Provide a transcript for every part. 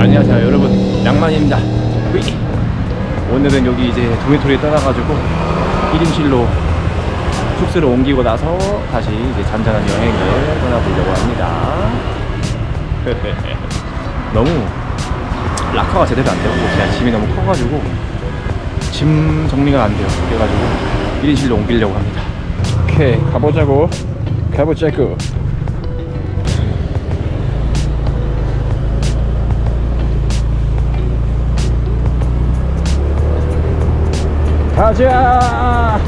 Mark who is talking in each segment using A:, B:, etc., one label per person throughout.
A: 안녕하세요 여러분. 낭만입니다. 휘. 오늘은 여기 이제 도미토리에 떠나가지고 1인실로 숙소를 옮기고 나서 다시 이제 잔잔한 여행을 떠나보려고 합니다. 너무 락커가 제대로 안 되고 그냥 짐이 너무 커가지고 짐 정리가 안 돼요. 그래가지고 1인실로 옮기려고 합니다. 오케이 가보자고. 가보자고 가자!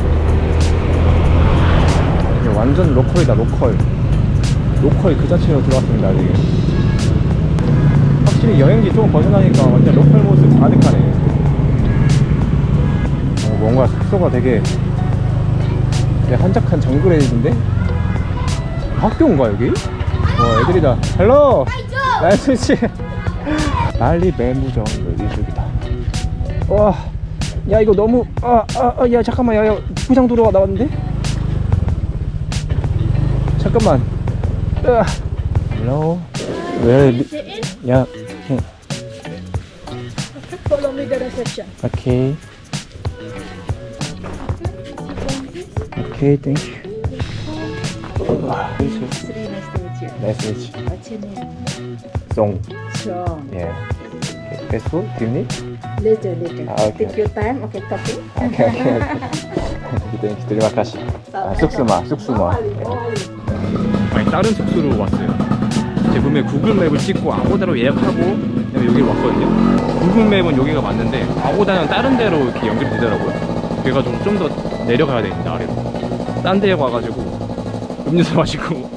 A: 이게 완전 로컬이다, 로컬. 로컬 그 자체로 들어왔습니다, 지금. 확실히 여행지 조금 벗어나니까 완전 로컬 모습 가득하네. 어, 뭔가 숙소가 되게, 한적한 정글에 있는데? 학교인가, 여기? 어, 애들이 다. 헬로! 나이스 씨! 말리 뱀부정 여기 저기다. 와. 야 이거 너무 아아야 잠깐만 야야 부장 도로가 나왔는데 잠깐만 으아 hello where 야
B: Follow me the reception.
A: okay okay thank you
B: really nice to meet you.
A: nice to meet you
B: What's your name?
A: song
B: Strong.
A: yeah fast food do you need
B: Later, later.
A: Ah, okay.
B: Take your time. Okay, talking.
A: 오케이 오케이 오케이 땡큐 드리마카시? 아, 쑥스마 쑥스마. 아니 다른 숙소로 왔어요. 제가 분명히 구글 맵을 찍고 아고다로 예약하고 그다음에 여기 왔거든요. 구글 맵은 여기가 맞는데 아고다는 다른 데로 이렇게 연결이 되더라고요. 그래가지고 좀 더 내려가야 됩니다 아래로. 딴 데에 와가지고 음료수 마시고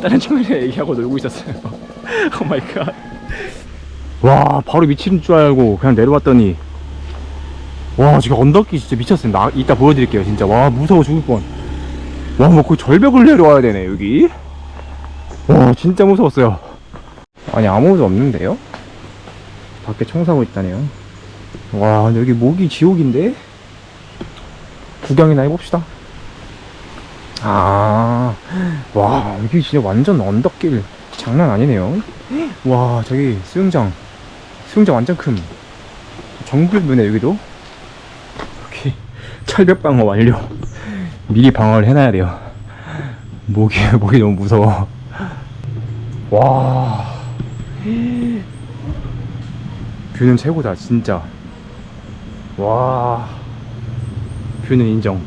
A: 다른 친구들이랑 얘기하고 놀고 있었어요. 오 마이 갓 와 바로 미치는 줄 알고 그냥 내려왔더니. 와 지금 언덕이 진짜 미쳤어요 나 이따 보여드릴게요 진짜. 와 무서워 죽을 뻔와뭐 거의 절벽을 내려와야 되네 여기. 와 진짜 무서웠어요. 아니 아무것도 없는데요? 밖에 청소하고 있다네요. 와 여기 목이 지옥인데? 구경이나 해봅시다. 아 와 여기 진짜 완전 언덕길. 장난 아니네요. 와 저기 수영장 수영장 완전 큰. 정글부네 여기도. 오케이 철벽 방어 완료. 미리 방어를 해놔야 돼요. 목이 목이 너무 무서워. 와. 뷰는 최고다 진짜. 와. 뷰는 인정.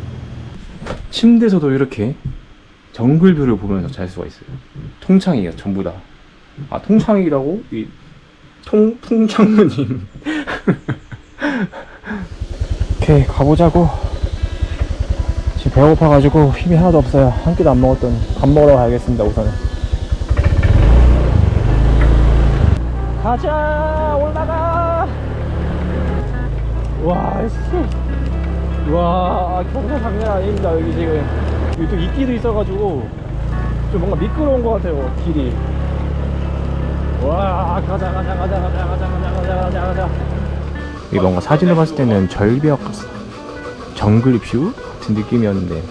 A: 침대에서도 이렇게 정글뷰를 보면서 잘 수가 있어요. 통창이에요 전부 다아 통창이라고? 이 통, 통창무님. 오케이 가보자고. 지금 배고파가지고 힘이 하나도 없어요. 한 끼도 안 먹었더니 밥 먹으러 가야겠습니다 우선은. 가자 올라가! 와 씨. 와 경사 장난 아닙니다 여기 지금. 여기 또 이끼도 있어가지고 좀 뭔가 미끄러운 것 같아요 길이 와 가자 가자 가자 가자 가자 가자 가자 가자 가자. 이 뭔가 사진을 봤을 때는 절벽 정글 뷰 같은 느낌이었는데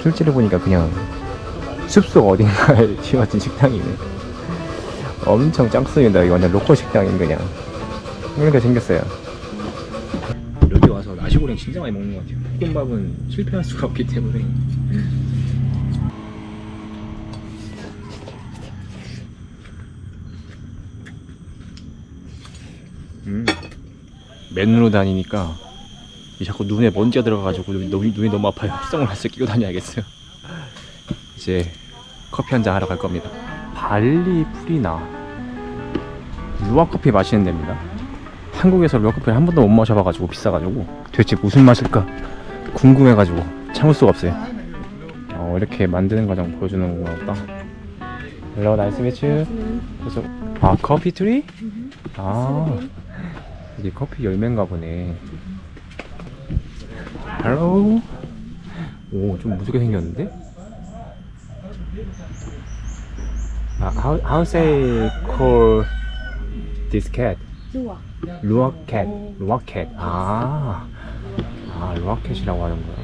A: 실제로 보니까 그냥 숲속 어딘가에 지어진 식당이네. 엄청 짱습니다. 이거 완전 로컬 식당인 그냥. 이렇게 생겼어요. 여기 와서 나시고랭 진짜 많이 먹는 것 같아요. 볶음밥은 실패할 수가 없기 때문에 맨으로 다니니까 이 자꾸 눈에 먼지가 들어가가지고 눈이, 너무- 눈이 너무 아파요. 선글라스 끼고 다녀야겠어요. 이제 커피 한 잔 하러 갈 겁니다. 발리 프리나 루아 커피 마시는 데입니다. 한국에서 루아 커피를 한 번도 못 마셔봐가지고 비싸가지고 도대체 무슨 맛일까 궁금해가지고 참을 수가 없어요. 어, 이렇게 만드는 과정 보여주는 보다. Hello, nice to meet you. 아 커피 트리? 아 이게 커피 열매인가 보네. Hello. 오, 좀 무섭게 생겼는데? 아, how, how say call this cat? 루아 캣, 루아 캣. 아, 아, 루아 캣이라고 하는 거야.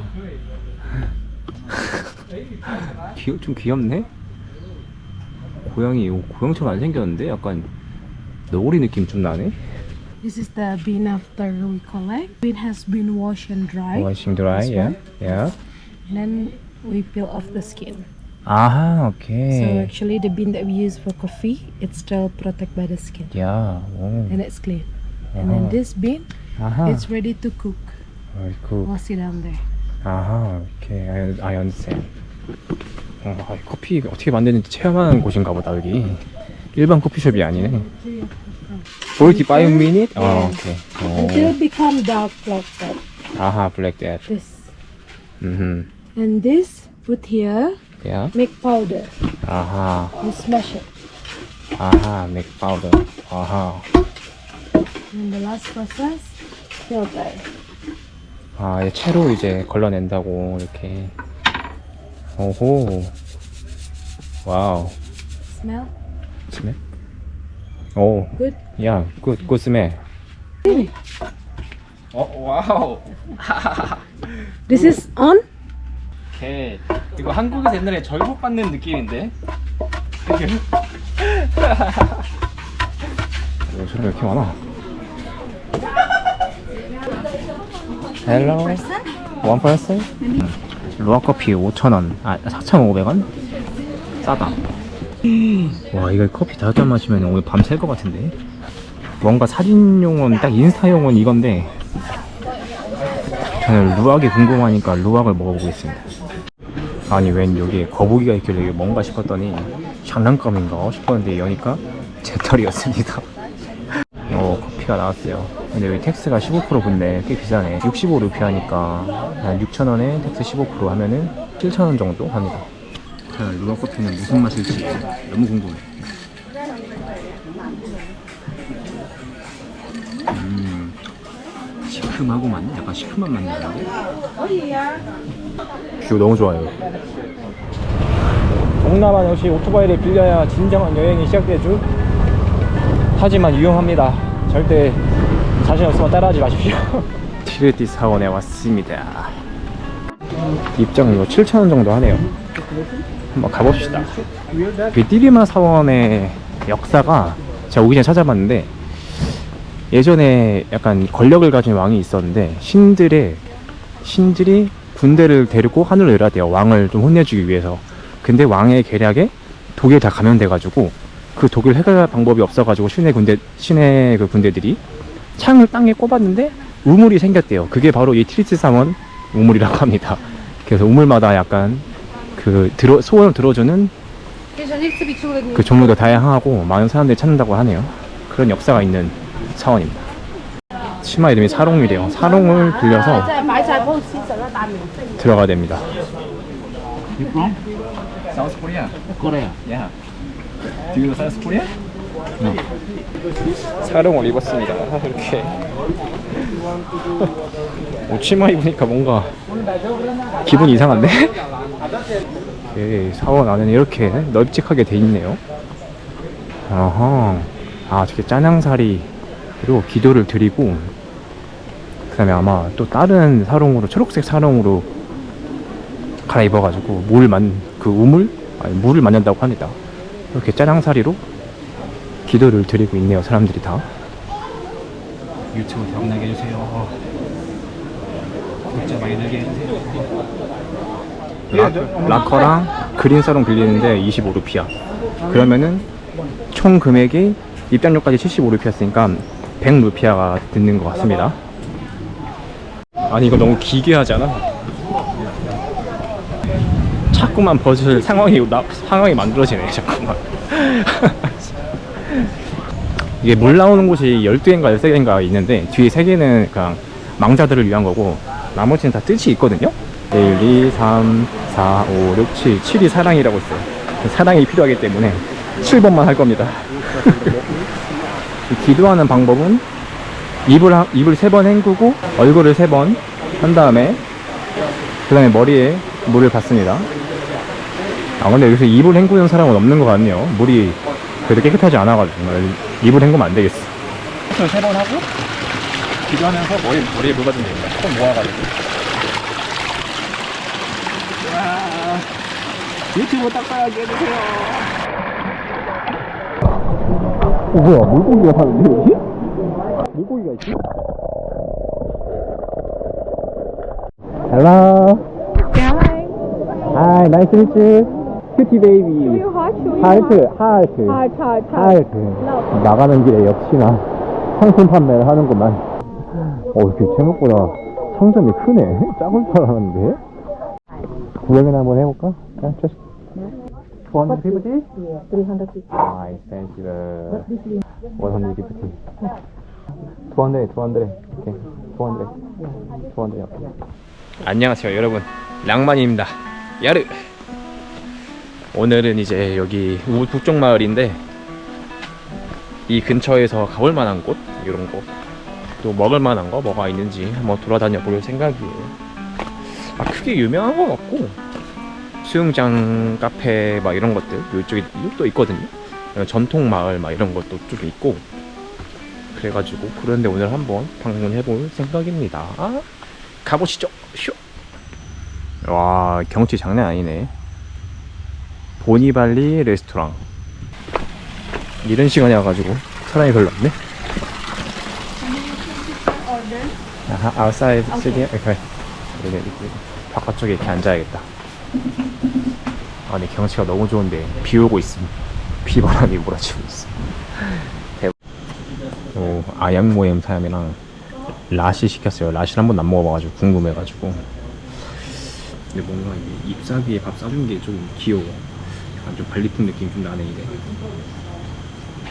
A: 귀, 좀 귀엽네? 고양이, 오, 고양처럼 안 생겼는데? 약간 너구리 느낌 좀 나네.
C: This is the bean after we collect. Bean has been washed and dried.
A: Washing dry,
C: This
A: yeah,
C: one.
A: yeah.
C: Then we peel off the skin.
A: 아하,
C: So
A: 오케이.
C: actually the bean that we use for coffee, it's still protected by the skin.
A: 야, 오.
C: And it's clean. And then
A: Uh-huh.
C: this bean,
A: 아하.
C: it's ready to cook.
A: 아이고.
C: We'll see down there.
A: 아하, 오케이. I, I understand. 어, 아, 커피 어떻게 만드는지 체험하는 곳인가 보다, 여기. 일반 커피숍이 아니네. 45 minute? 어, 오케이.
C: Until
A: 어.
C: it become dark like that.
A: 아하, black that.
C: This.
A: 음,
C: And this, put here,
A: 야.
C: make powder.
A: 아하,
C: You smash it.
A: 아하, make powder. 아하.
C: And the last process, filter.
A: 아, 이제 채로 이제 걸러낸다고, 이렇게. 오호. 와우.
C: Smell?
A: 스멜? 오,
C: Good?
A: 야, 굿, 굿 스멜. 어, 와우.
C: This is on?
A: 오케이. 이거 한국에서 옛날에 절복 받는 느낌인데? 왜 저런 이렇게 많아? 헬로 원 퍼슨? 루아 커피 5,000원 아 4,500원? 싸다 와 이거 커피 다섯 잔 마시면 오늘 밤샐것 같은데. 뭔가 사진용은 딱 인스타용은 이건데 저는 루악이 궁금하니까 루악을 먹어보겠습니다. 아니 웬 여기에 거북이가 있길래 이게 뭔가 싶었더니 장난감인가 싶었는데 여니까 제 털이었습니다. 어 커피가 나왔어요. 근데 여기 텍스가 15% 붙네. 꽤 비싸네. 65루피 하니까 한 6,000원에 텍스 15% 하면은 7,000원 정도 합니다 자 루아 커피는 무슨 맛일지 너무 궁금해. 음 시큼하고만 약간 시큼한 맛 나는데? 뷰 너무 좋아요. 동남아 역시 오토바이를 빌려야 진정한 여행이 시작되죠 하지만 유용합니다. 절대 자신 없으면 따라하지 마십시오. 티르티 사원에 왔습니다. 입장 이거 7,000원 정도 하네요 한번 가봅시다. 이 띠리마 사원의 역사가 제가 오기 전에 찾아봤는데 예전에 약간 권력을 가진 왕이 있었는데 신들의 신들이 군대를 데리고 하늘을 내려대요. 왕을 좀 혼내주기 위해서. 근데 왕의 계략에 독에 다 감염돼가지고 그 독을 해결할 방법이 없어가지고 신의 군대 신의 그 군대들이 창을 땅에 꼽았는데 우물이 생겼대요. 그게 바로 이 트리스 사원 우물이라고 합니다. 그래서 우물마다 약간 그 들어 소원을 들어주는 그 종류도 다양하고 많은 사람들이 찾는다고 하네요 그런 역사가 있는 사원입니다 치마 이름이 사롱이래요 사롱을 빌려서 들어가야 됩니다 South Korea. Korea. Yeah. Do you South Korea? 사롱을 입었습니다. 이렇게. 오, 치마 입으니까 뭔가 기분이 이상한데? 예, 사원 안에는 이렇게 널찍하게 돼 있네요. 아하. 아, 저게 짜냥살이 그리고 기도를 드리고 그 다음에 아마 또 다른 사롱으로 초록색 사롱으로 갈아입어가지고 물 만 그 우물 아니 물을 만든다고 합니다. 이렇게 짜장사리로 기도를 드리고 있네요. 사람들이 다. 유튜브 대박나게 해주세요. 구독자 많이 늘게 해주세요. 라, 라커랑 그린 사롱 빌리는데 25루피야. 그러면은 총 금액이 입장료까지 75루피였으니까 100루피아가 드는 것 같습니다. 아니 이거 너무 기괴하잖아. 자꾸만 벗을 상황이 나, 상황이 만들어지네 자꾸만 이게 물 나오는 곳이 12개인가 13개인가 있는데 뒤에 3개는 그냥 망자들을 위한 거고 나머지는 다 뜻이 있거든요. 1, 2, 3, 4, 5, 6, 7 7이 사랑이라고 있어요. 사랑이 필요하기 때문에 7번만 할 겁니다. 이 기도하는 방법은 입을, 하- 입을 3번 헹구고 얼굴을 3번 한 다음에 그 다음에 머리에 물을 받습니다. 아 근데 여기서 입을 헹구는 사람은 없는 것 같네요. 물이 그래도 깨끗하지 않아가지고 입을 헹구면 안 되겠어 세 번 하고 기도하면서 머리, 머리에 물 받으면 됩니다 손 모아가지고 와 유튜브 딱 봐야지 해주세요 어, 뭐야, 물고기가 사는데, 여기? 물고기가 있지? Hello. Hi, nice to meet you. 큐티 베이비. 하이트, 하이트. 하이트. 나가는 길에 역시나 상품 판매를 하는구만. 어, 이렇게 생각보다 상점이 크네. 작은 줄 알았는데. 구경이나 한번 해볼까? 그냥 just 250?
B: Yeah, 350.
A: 아, expensive. 150. 200, 200. 오케이. 200. 200. 안녕하세요, 여러분. 낭만입니다. 야르. 오늘은 이제 여기 북쪽 마을인데 이 근처에서 가볼 만한 곳 이런 곳 또 먹을 만한 거 뭐가 있는지 한번 돌아다녀 볼 생각이에요. 아 크게 유명한 건 없고 수영장 카페 막 이런 것들 이쪽에 이쪽도 있거든요. 전통 마을 막 이런 것도 좀 있고 그래가지고 그런데 오늘 한번 방문해 볼 생각입니다. 가보시죠. 쇼. 와 경치 장난 아니네. 보니발리 레스토랑. 이런 시간에 와가지고 사람이 별로 없네. 아하, outside sitting. Okay. 여기, 여기, 여기. 바깥쪽에 이렇게 앉아야겠다. 아, 네, 경치가 너무 좋은데 비 오고 있음. 비바람이 몰아치고 있어. 대박. 오, 아양 모엠 사람이랑 라시 시켰어요. 라시를 한 번도 안 먹어봐가지고 궁금해가지고. 근데 뭔가 이게 잎사귀에 밥 싸준 게 좀 귀여워. 약간 좀 발리풍 느낌 좀 나네 이게.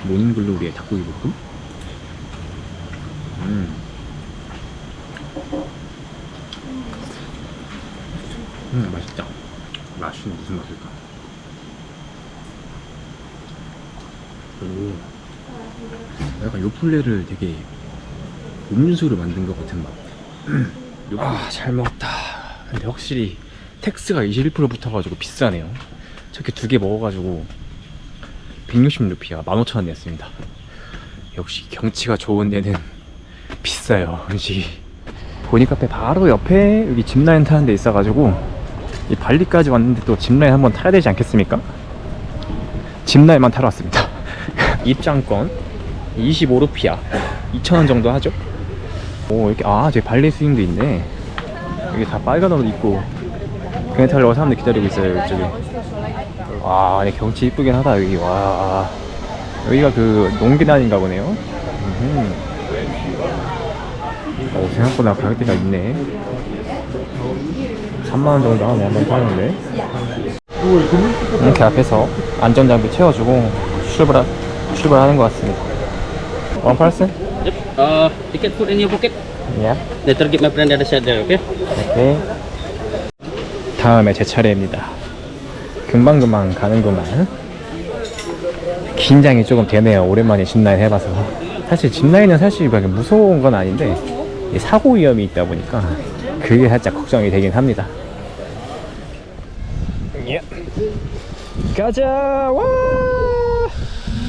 A: 모닝글로리의 닭고기 볶음? 음. 음 맛있다. 라시는 무슨 맛일까? 오. 약간 요플레를 되게 음료수로 만든 것 같은 맛. 아, 잘 먹었다. 근데 확실히 텍스가 21% 붙어가지고 비싸네요. 저렇게 두 개 먹어가지고 160루피야 15,000원 냈습니다. 역시 경치가 좋은 데는 비싸요 음식이. 보니카페 바로 옆에 여기 짚라인 타는 데 있어가지고 이 발리까지 왔는데 또 짚라인 한번 타야 되지 않겠습니까? 짚라인만 타러 왔습니다. 입장권 25루피야 2,000원 정도 하죠? 오 이렇게 아 저기 발리 스윙도 있네 여기 다 빨간 옷 입고 그네 타려고 사람들 기다리고 있어요 이쪽에 와 네, 경치 이쁘긴 하다 여기 와 여기가 그 농기단인가 보네요 음흠. 어, 생각보다 가격대가 있네 3만원 정도 하네 한번 타는데 이렇게 앞에서 안전장비 채워주고 출발, 출발하는 것 같습니다 원 퍼슨?
D: Yep. Uh, ticket put in your pocket.
A: 예
D: Later get my friend the other side there, okay?
A: 네. 다음에 제 차례입니다. 금방금방 가는구만. 긴장이 조금 되네요. 오랜만에 짚라인 해봐서. 사실 짚라인은 사실 무서운 건 아닌데 이 사고 위험이 있다 보니까 그게 살짝 걱정이 되긴 합니다. 예. 가자! 와!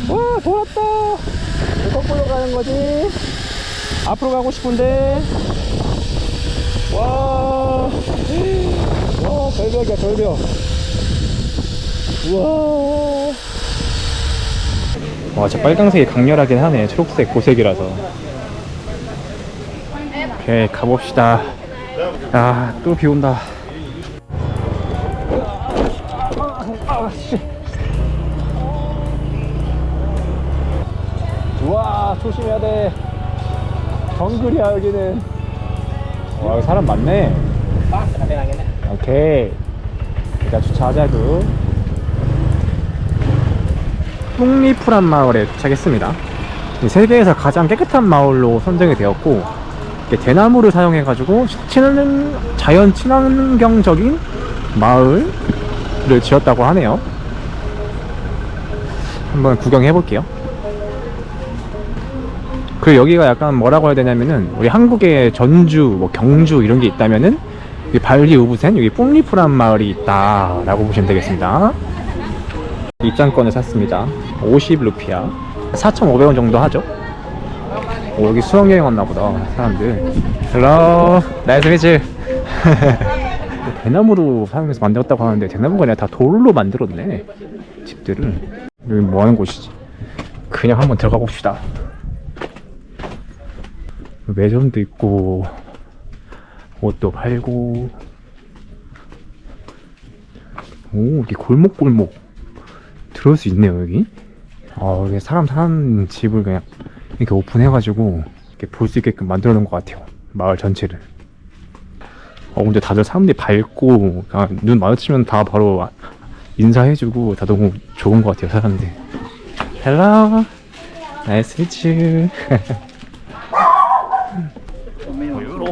A: 와, 돌았다! 왜 거꾸로 가는 거지? 앞으로 가고 싶은데. 와, 와, 절벽이야, 절벽. 우와. 와, 저 빨강색이 강렬하긴 하네. 초록색, 고색이라서. 오케이, 가봅시다. 아, 또 비 온다. 아, 씨. 우와, 조심해야 돼. 정글이야, 여기는. 와 여기 사람 많네 오케이. 일단 주차하자고 뿡리프란 마을에 도착했습니다. 이 세계에서 가장 깨끗한 마을로 선정이 되었고 대나무를 사용해 가지고 친환 자연 친환경적인 마을을 지었다고 하네요. 한번 구경해 볼게요. 그 여기가 약간 뭐라고 해야 되냐면은 우리 한국에 전주, 뭐 경주 이런 게 있다면은 이 발리 우붓엔 여기 뿡리프란 마을이 있다라고 보시면 되겠습니다. 입장권을 샀습니다. 50 루피야. 4,500원 정도 하죠. 오, 여기 수영여행 왔나 보다 사람들. 헬로, 나이스 미츠. 대나무로 사용해서 만들었다고 하는데 대나무가 아니라 다 돌로 만들었네 집들을. 여기 뭐 하는 곳이지? 그냥 한번 들어가 봅시다. 매점도 있고 옷도 팔고. 오 이렇게 골목골목 들어올 수 있네요 여기. 아 이게 사람 사는 집을 그냥 이렇게 오픈해가지고 이렇게 볼 수 있게끔 만들어 놓은 것 같아요 마을 전체를. 어 근데 다들 사람들이 밝고 그냥 눈 마주치면 다 바로 아- 인사해주고 다 너무 좋은 것 같아요 사람들. 헬로 나이스 미츠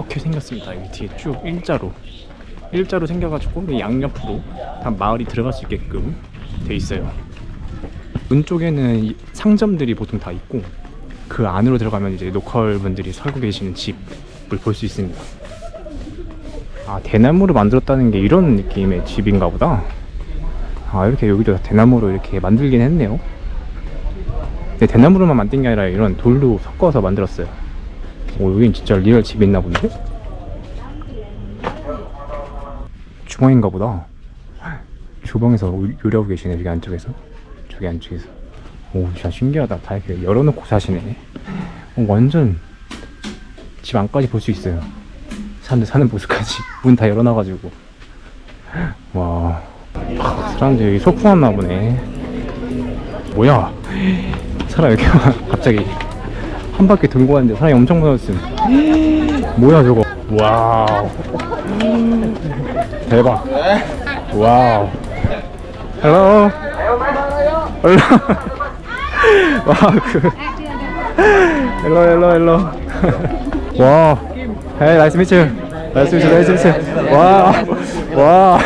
A: 이렇게 생겼습니다. 여기 뒤에 쭉 일자로. 일자로 생겨가지고 이 양옆으로 다 마을이 들어갈 수 있게끔 돼 있어요. 문 쪽에는 이 상점들이 보통 다 있고 그 안으로 들어가면 이제 로컬 분들이 살고 계시는 집을 볼 수 있습니다. 아 대나무로 만들었다는 게 이런 느낌의 집인가 보다. 아 이렇게 여기도 대나무로 이렇게 만들긴 했네요. 근데 대나무로만 만든 게 아니라 이런 돌로 섞어서 만들었어요 오 여긴 진짜 리얼 집이 있나 본데? 주방인가 보다. 주방에서 요- 요리하고 계시네 여기 안쪽에서. 저기 안쪽에서. 오 진짜 신기하다. 다 이렇게 열어놓고 사시네. 어, 완전 집 안까지 볼 수 있어요. 사람들 사는 모습까지. 문 다 열어놔가지고. 와. 아, 사람들 여기 소풍 왔나 보네. 뭐야? 사람 여기 갑자기 한 바퀴 돌고 왔는데 사람이 엄청 많았음 뭐야 저거? 와우. 대박. 와우. 헬로? 헬로? 와그 헬로 헬로 헬로. 와 헤이 나이스 미츠 나이스 미츠 나이스 미츠 와와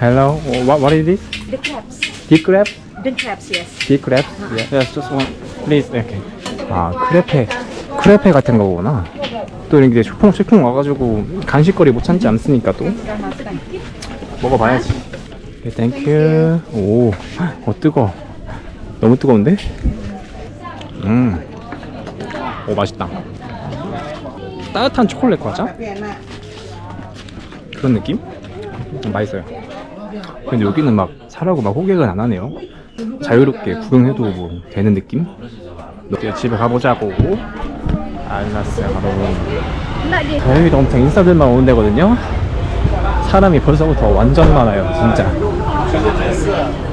A: 헬로? what what is this?
B: The crabs.
A: deep crab
B: The crabs, yes.
A: 빅 크랩? Yes, just one. Please. 이렇게. 아, 크레페. 크레페 같은 거구나. 또 이렇게 쇼핑 쇼핑 와가지고 간식거리 못 참지 않습니까 또? 먹어봐야지. 오케이, 땡큐. 오, 어 뜨거. 너무 뜨거운데? 음. 오 맛있다. 따뜻한 초콜릿 과자? 그런 느낌? 음, 맛있어요. 근데 여기는 막 사라고 막 호객은 안 하네요. 자유롭게 구경해도 뭐 되는 느낌? 이제 집에 가보자고. 알았어요, 여러분. 저희도 엄청 인싸들만 오는 데거든요. 사람이 벌써부터 완전 많아요, 진짜.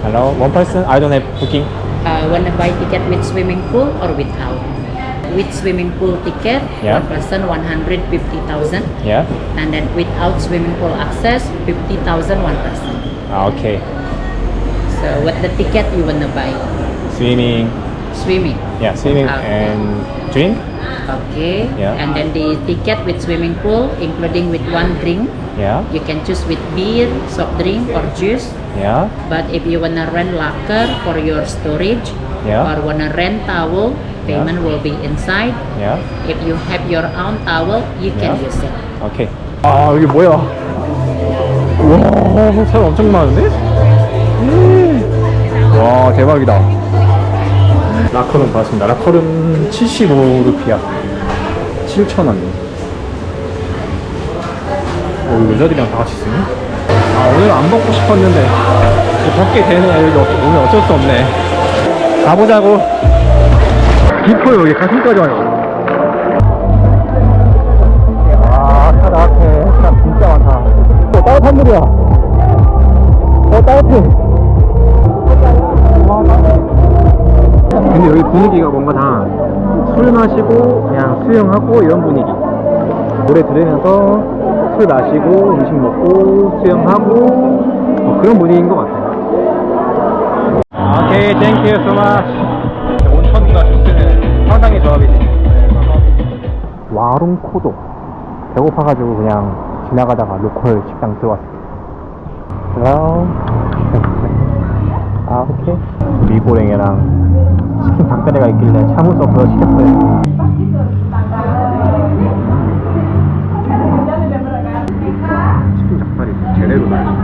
A: Hello, one person. I don't have booking.
E: uh, wanna buy ticket with swimming pool or without? With swimming pool ticket,
A: Yeah.
E: one person 150,000,
A: Yeah.
E: and then without swimming pool access, 50,000 one person.
A: 아, okay.
E: So what the ticket you wanna buy?
A: Swimming.
E: Swimming.
A: Yeah, swimming
E: Okay.
A: and drink.
E: Okay.
A: Yeah.
E: And then the ticket with swimming pool, including with one drink,
A: Yeah.
E: you can choose with beer, soft drink, or juice.
A: Yeah.
E: But if you wanna rent locker for your storage,
A: Yeah.
E: or wanna rent towel, payment will be inside.
A: Yeah.
E: If you have your own towel, you can
A: Yeah.
E: use it.
A: 오케이. 아 여기 뭐야? 와 사람 엄청 많은데? 음. 와 대박이다. 라커룸 받았습니다. 라커룸 75루피야. 7,000원. 어, 여자들이랑 다 같이 쓰네? 아, 오늘 안 먹고 싶었는데, 벗게 되네. 여기 어- 오늘 어쩔 수 없네. 가보자고. 깊어요, 여기 가슴까지 와요. 아, 차다 앞에 사람 진짜 많다. 또 따뜻한 물이야. 어, 따뜻해. 근데 여기 분위기가 뭔가 다 술 마시고 그냥 수영하고 이런 분위기. 노래 들으면서 술 마시고 음식 먹고 수영하고 뭐 그런 분위기인 것 같아요. 오케이, 땡큐 much. 온천과 주스는 상당히 조합이지. 와롱코도 배고파가지고 그냥 지나가다가 로컬 식당 들어왔어요. Hello. 아 오케이. 미고랭이랑 치킨 닭다리가 있길래 참을 수 없어서 시켰어요. 치킨 닭다리 제대로 나요.